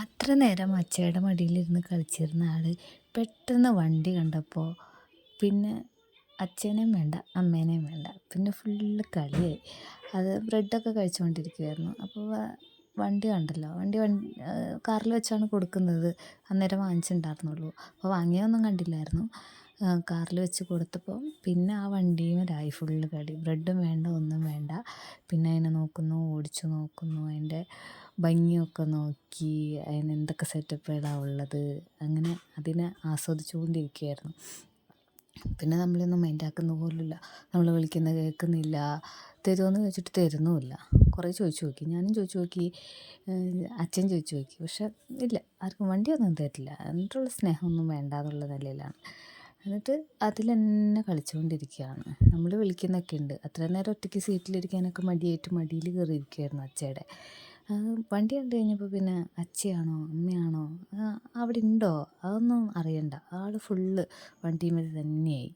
അത്ര നേരം അച്ചയുടെ മടിയിലിരുന്ന് കളിച്ചിരുന്ന ആൾ പെട്ടെന്ന് വണ്ടി കണ്ടപ്പോൾ പിന്നെ അച്ഛനെയും വേണ്ട അമ്മേനെയും വേണ്ട പിന്നെ ഫുള്ള് കളിയായി. അത് ബ്രെഡൊക്കെ കഴിച്ചുകൊണ്ടിരിക്കുകയായിരുന്നു അപ്പോൾ വണ്ടി കണ്ടല്ലോ. വണ്ടി കാറിൽ വെച്ചാണ് കൊടുക്കുന്നത്. അന്നേരം വാങ്ങിച്ചിട്ടുണ്ടായിരുന്നുള്ളൂ. അപ്പോൾ വാങ്ങിയൊന്നും കണ്ടില്ലായിരുന്നു. കാറിൽ വെച്ച് കൊടുത്തപ്പോൾ പിന്നെ ആ വണ്ടിയുമേലായി ഫുള്ള് കളി. ബ്രെഡും വേണ്ട ഒന്നും വേണ്ട. പിന്നെ അതിനെ നോക്കുന്നു ഓടിച്ചു നോക്കുന്നു. അതിന്റെ ഭംഗിയൊക്കെ നോക്കി അതിന് എന്തൊക്കെ സെറ്റപ്പുകളാണ് ഉള്ളത്. അങ്ങനെ അതിനെ ആസ്വദിച്ചു കൊണ്ടിരിക്കുകയായിരുന്നു പിന്നെ നമ്മളൊന്നും മൈൻഡാക്കുന്ന പോലുമില്ല. നമ്മൾ വിളിക്കുന്നത് കേൾക്കുന്നില്ല. തരുമോയെന്ന് ചോദിച്ചിട്ട് തരുന്നുമില്ല. കുറേ ചോദിച്ചു നോക്കി. ഞാനും ചോദിച്ചു നോക്കി. അച്ഛൻ ചോദിച്ചു നോക്കി. പക്ഷെ ഇല്ല. ആർക്കും വണ്ടിയൊന്നും തരില്ല. എന്നിട്ടുള്ള സ്നേഹമൊന്നും വേണ്ട എന്നുള്ള നിലയിലാണ്. എന്നിട്ട് അതിൽ തന്നെ കളിച്ചുകൊണ്ടിരിക്കുകയാണ് നമ്മൾ വിളിക്കുന്നൊക്കെ ഉണ്ട്. അത്ര നേരം ഒറ്റയ്ക്ക് സീറ്റിലിരിക്കാനൊക്കെ മടിയായിട്ട് മടിയിൽ കയറിയിരിക്കുകയായിരുന്നു അച്ചയുടെ വണ്ടി കണ്ടു കഴിഞ്ഞപ്പോൾ പിന്നെ അച്ചയാണോ അമ്മയാണോ അവിടെ ഉണ്ടോ? അതൊന്നും അറിയണ്ട. ആൾ ഫുള്ള് വണ്ടിമേൽ തന്നെയായി.